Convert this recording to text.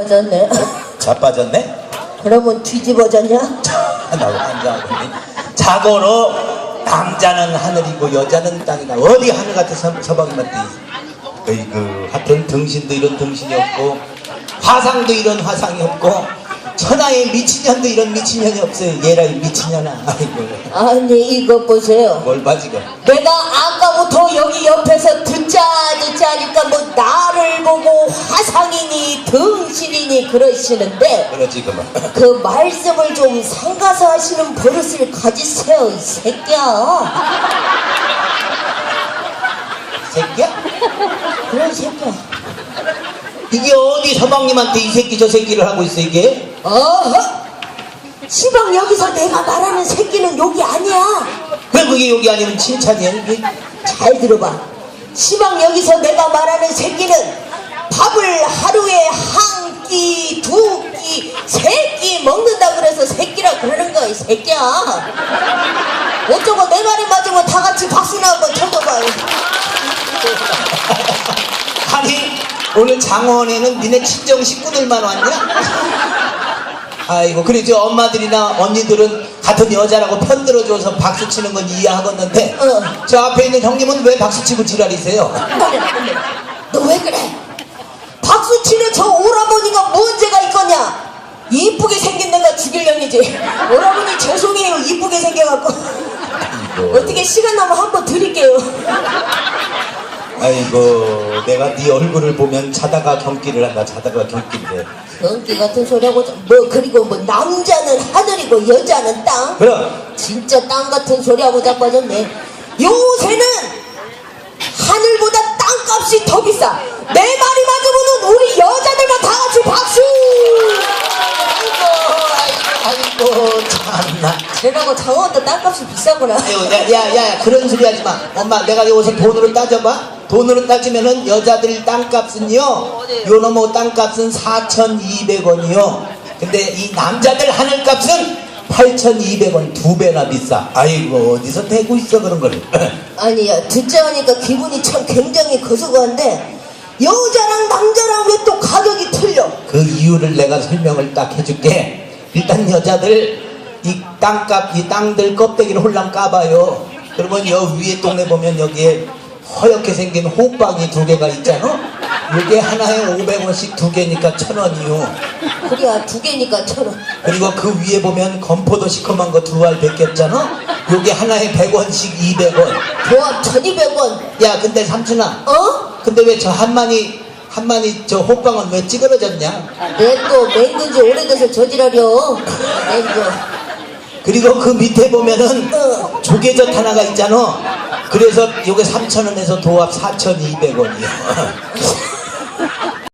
빠졌네. 자빠졌네? 그러면 뒤집어졌냐? 나 환장하고 있네. 자고로 남자는 하늘이고 여자는 땅이다. 어디 하늘 같은 서, 서방님한테 어이그 하여튼 등신도 이런 등신이 없고 화상도 이런 화상이 없고 천하의 미친년도 이런 미친년이 없어요. 얘라 이 미친년아. 아이고 아니 이거 보세요. 뭘 봐 지금. 내가 아까 등신이니 그러시는데 그러지 그만. 그 말씀을 좀 삼가서 하시는 버릇을 가지세요 이 새끼야. 새끼야? 그런 새끼야. 이게 어디 서방님한테 이 새끼 저 새끼를 하고 있어 이게? 어허! 시방 여기서 내가 말하는 새끼는 욕이 아니야. 왜 그게 여기 아니면 칭찬이야 이게? 잘 들어봐. 시방 여기서 내가 말하는 새끼는 밥을 하루에 한 끼, 두 끼, 세 끼 먹는다 그래서 새끼라 그러는 거야, 이 새끼야. 어쩌고 내 말이 맞으면 다 같이 박수나 한번 쳐줘봐요. 아니 오늘 장원에는 니네 친정 식구들만 왔냐? 아이고 그래 저 엄마들이나 언니들은 같은 여자라고 편들어줘서 박수 치는 건 이해하겠는데 어. 저 앞에 있는 형님은 왜 박수 치고 지랄이세요? 너왜 그래? 치는 저 오라버니가 문제가 있거냐? 이쁘게 생긴 내가 죽일 년이지. 오라버니 죄송해요. 이쁘게 생겨갖고. 어떻게 시간 나면 한번 드릴게요. 아이고 내가 네 얼굴을 보면 자다가 경기를 한다 자다가 경기인데 연기 같은 소리하고 좀- 뭐 그리고 뭐 남자는 하늘이고 여자는 땅. 그럼 진짜 땅 같은 소리하고 자빠졌네. 요새는 하늘보다 더 비싸. 내 말이 맞으면은 우리 여자들만 다 같이 박수. 아이고 아이고 참나 내가고 장원도 땅값이 비싸구나. 아유, 야, 야, 야, 그런 소리 하지 마. 엄마, 내가 여기서 돈으로 따져봐. 돈으로 따지면은 여자들 땅값은요, 요 놈의 땅값은 4,200원이요. 근데 이 남자들 하늘값은 8,200원, 두 배나 비싸. 아이고, 어디서 대고 있어, 그런 걸. 아니야 듣자 하니까 기분이 참 굉장히 거수고한데 여자랑 남자랑 왜 또 가격이 틀려? 그 이유를 내가 설명을 딱 해줄게. 일단 여자들 이 땅값, 이 땅들 껍데기를 홀랑 까봐요. 그러면 여 위에 동네 보면 여기에 허옇게 생긴 호빵이 두 개가 있잖아. 이게 하나에 500원씩 두 개니까 천 원이요. 그래야 두 개니까 천 원. 그리고 그 위에 보면 건포도 시커먼 거 두 알 벗겼잖아. 요게 하나에 100원씩 200원. 조합 1200원. 야, 근데 삼촌아. 어? 근데 왜 저 한마니 한마니 저 호빵은 왜 찌그러졌냐? 내또 맹근 지 오래돼서 저지랄이여. 맹근. 그리고 그 밑에 보면은 어. 조개젓 하나가 있잖아. 그래서 요게 3,000원에서 도합 4,200원이요.